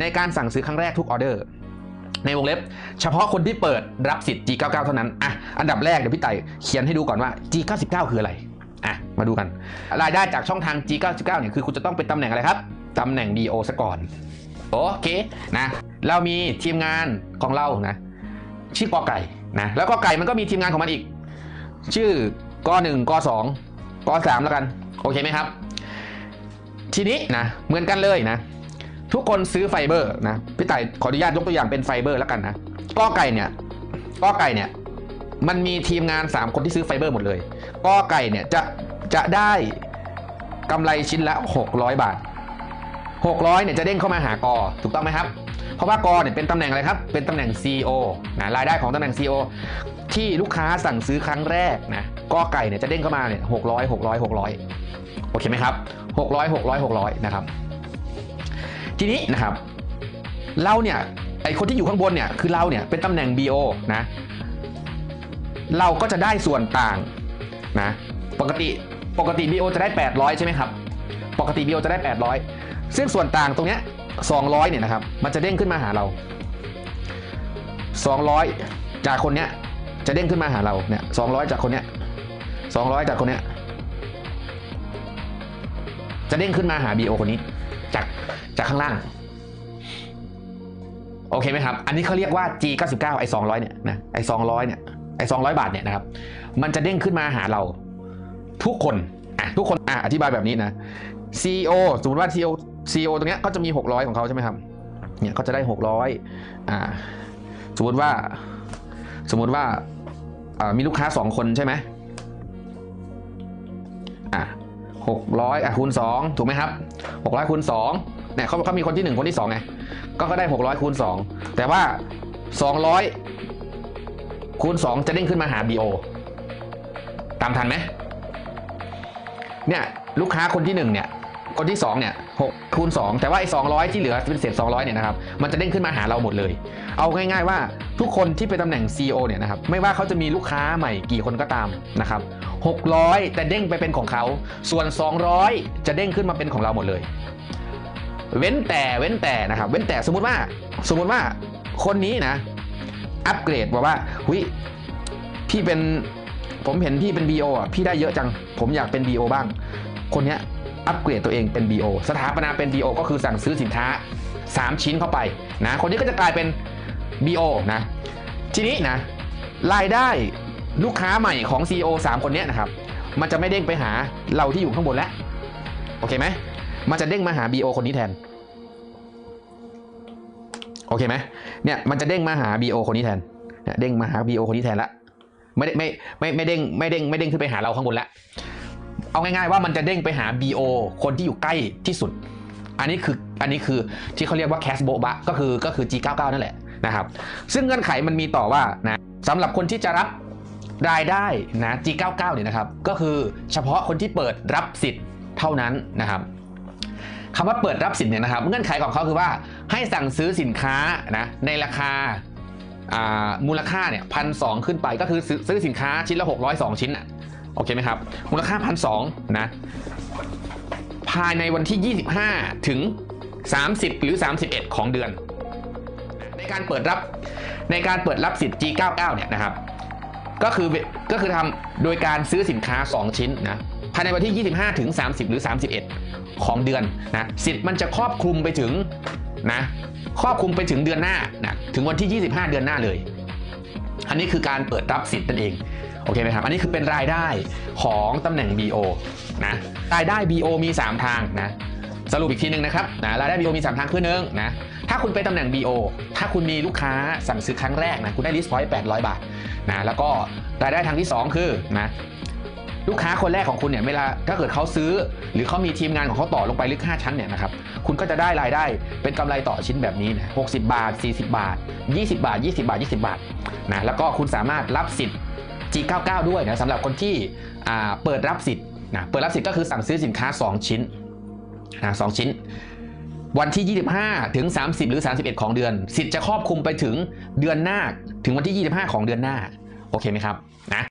ในการสั่งซื้อครั้งแรกทุกออเดอร์ ในวงเล็บ เฉพาะคนที่เปิดรับสิทธิ์ G99 เท่านั้นอะอันดับแรกเดี๋ยวพี่ไต่เขียนให้ดูก่อนว่า G99 คืออะไรอะมาดูกันรายได้จากช่องทาง G99 เนี่ยคือคุณจะต้องเป็นตำแหน่งอะไรครับตำแหน่ง BO ซะก่อนโอเคนะเรามีทีมงานของเรานะชื่อกอไก่นะแล้วกอไก่มันก็มีทีมงานของมันอีก ชื่อกอหนึ่งกอสองกอสามแล้วกัน โอเคไหมครับ ทีนี้นะเหมือนกันเลยนะ ทุกคนซื้อไฟเบอร์นะพี่ต่ายขออนุญาตยกตัวอย่างเป็นไฟเบอร์แล้วกันนะกอไก่เนี่ยกอไก่เนี่ยมันมีทีมงาน 3 คนที่ซื้อไฟเบอร์หมดเลยกอไก่เนี่ยจะจะได้กำไรชิ้นละ 600 บาท 600เนี่ยจะเด้งเข้ามาหากอถูกต้องไหมครับ เพราะว่ากอเนี่ยเป็นตำแหน่งอะไรครับ เป็นตำแหน่ง CEO นะรายได้ของตำแหน่ง CEO ที่ลูกค้าสั่งซื้อครั้งแรกนะกอไก่เนี่ยจะเด้งเข้ามาเนี่ย600 600 600โอเคไหมครับ600 600 600นะครับ ทีนี้นะครับ เราเนี่ยไอคนที่อยู่ข้างบนเนี่ยคือเราเนี่ยเป็นตำแหน่ง BO นะ เราก็จะได้ส่วนต่างนะปกติปกติ BO จะได้ 800 ใช่ไหมครับ ปกติ BO จะได้ 800 ซึ่งส่วนต่างตรงเนี้ย200 เนี่ยนะครับ มันจะเด้งขึ้นมาหาเรา 200 จากคนเนี้ยจะเด้งขึ้นมาหาเราเนี่ย200 จากคนเนี้ย200 จากคนเนี้ยจะเด้งขึ้นมาหา BO คนนี้ จากจากข้างล่าง โอเคไหมครับ อันนี้เขาเรียกว่า G99 ไอ้200เนี่ยนะไอ้200เนี่ยไอ้200 บาทเนี่ยนะครับ มันจะเด้งขึ้นมาหาเรา ทุกคนอะทุกคนอะอธิบายแบบนี้นะ CEO สมมติว่า CEO CEO ตรงเนี้ยก็จะมี 600 ของเขาใช่ไหมครับ เนี่ยเขาจะได้ 600อ่าสมมติว่า สมมติว่าอ่ามีลูกค้า 2 คนใช่ไหม 600อะคูณ2ถูกไหมครับ600คูณ2เนี่ยเขาเขามีคนที่ 1 คนที่ 2 ไง ก็ก็ได้ 600คูณ2แต่ว่า 200คูณ2จะเด้งขึ้นมาหา BO ตามทันไหมเนี่ยลูกค้าคนที่ 1 เนี่ย คนที่2เนี่ย6คูณ 2 แต่ว่าไอ้200ที่เหลือเป็นเศษ200เนี่ยนะครับมันจะเด้งขึ้นมาหาเราหมดเลย เอาง่ายๆว่าทุกคนที่เป็นตำแหน่ง CEO เนี่ยนะครับไม่ว่าเขาจะมีลูกค้าใหม่กี่คนก็ตามนะครับ600 แต่เด้งไปเป็นของเขา ส่วน 200 จะเด้งขึ้นมาเป็นของเราหมดเลย เว้นแต่เว้นแต่นะครับเว้นแต่สมมติว่าสมมติว่าคนนี้นะอัปเกรดบอกว่าหุยพี่เป็นผมเห็นพี่เป็น BO อะพี่ได้เยอะจัง ผมอยากเป็น BO บ้าง คนเนี้ย อัปเกรดตัวเองเป็น BO สถาปนาเป็น BO ก็คือสั่งซื้อสินค้า 3 ชิ้นเข้าไปนะคนนี้ก็จะกลายเป็น BO นะทีนี้นะรายได้ลูกค้าใหม่ของ CEO 3 คนนี้นะครับ มันจะไม่เด้งไปหาเราที่อยู่ข้างบนแล้ว โอเคไหมมันจะเด้งมาหา BO คนนี้แทน โอเคไหมเนี่ยมันจะเด้งมาหา BO คนนี้แทนเนี่ยเด้งมาหา BO คนนี้แทนละไม่ได้ไม่ไม่ไม่เด้งไม่เด้งไม่เด้งขึ้นไปหาเราข้างบนละ เอาง่ายๆว่ามันจะเด้งไปหา BO คนที่อยู่ใกล้ที่สุด อันนี้คืออันนี้คือที่เขาเรียกว่า cash b o b a ก็คือก็คือ G99 นั่นแหละนะครับ ซึ่งเงื่อนไขมันมีต่อว่านะสำหรับคนที่จะรับรายได้นะ G99 เนี่ยนะครับ ก็คือเฉพาะคนที่เปิดรับสิทธิ์เท่านั้นนะครับคำว่าเปิดรับสินเนี่ยนะครับ เงื่อนไขของเขาคือว่าให้สั่งซื้อสินค้านะในราคาามูลค่าเนี่ยพันสขึ้นไปก็คือซื้อสินค้าชิ้นละ 602 ชิ้นอะ โอเคไหมครับ มูลค่าพันสนะ ภายในวันที่ 25 ถึง 30 หรือ 31 ของเดือน ในการเปิดรับในการเปิดรับสิทธิ์ G99 เนี่ยนะครับ ก็คือก็คือทำโดยการซื้อสินค้า 2 ชิ้นนะภายในวันที่ 25 ถึง 30 หรือ 31 ของเดือนนะสิทธิ์มันจะครอบคลุมไปถึงนะครอบคลุมไปถึงเดือนหน้านะถึงวันที่ 25 เดือนหน้าเลย อันนี้คือการเปิดรับสิทธิ์นั่นเอง โอเคไหมครับ อันนี้คือเป็นรายได้ของตำแหน่ง BO นะ รายได้ BO มี 3 ทางนะ สรุปอีกทีหนึ่งนะครับนะรายได้ BO มี 3 ทางคือหนึ่งนะ ถ้าคุณเป็นตำแหน่ง BO ถ้าคุณมีลูกค้าสั่งซื้อครั้งแรกนะ คุณได้ list point 800 บาทนะ แล้วก็รายได้ทางที่ 2 คือนะลูกค้าคนแรกของคุณเนี่ยเวลาถ้าเกิดเขาซื้อ หรือเขามีทีมงานของเขาต่อลงไปลึก 5 ชั้นเนี่ยนะครับคุณก็จะได้รายได้เป็นกำไรต่อชิ้นแบบนี้นะ60 บาท 40 บาท 20 บาท 20 บาท 20 บาทนะแล้วก็คุณสามารถรับสิทธิ์ G99 ด้วยนะสำหรับคนที่เปิดรับสิทธิ์นะเปิดรับสิทธิ์ก็คือสั่งซื้อสินค้า 2 ชิ้นนะสองชิ้น วันที่ 25 ถึง 30 หรือ 31 ของเดือน สิทธิ์จะครอบคลุมไปถึงเดือนหน้า ถึงวันที่ 25 ของเดือนหน้า โอเคไหมครับนะ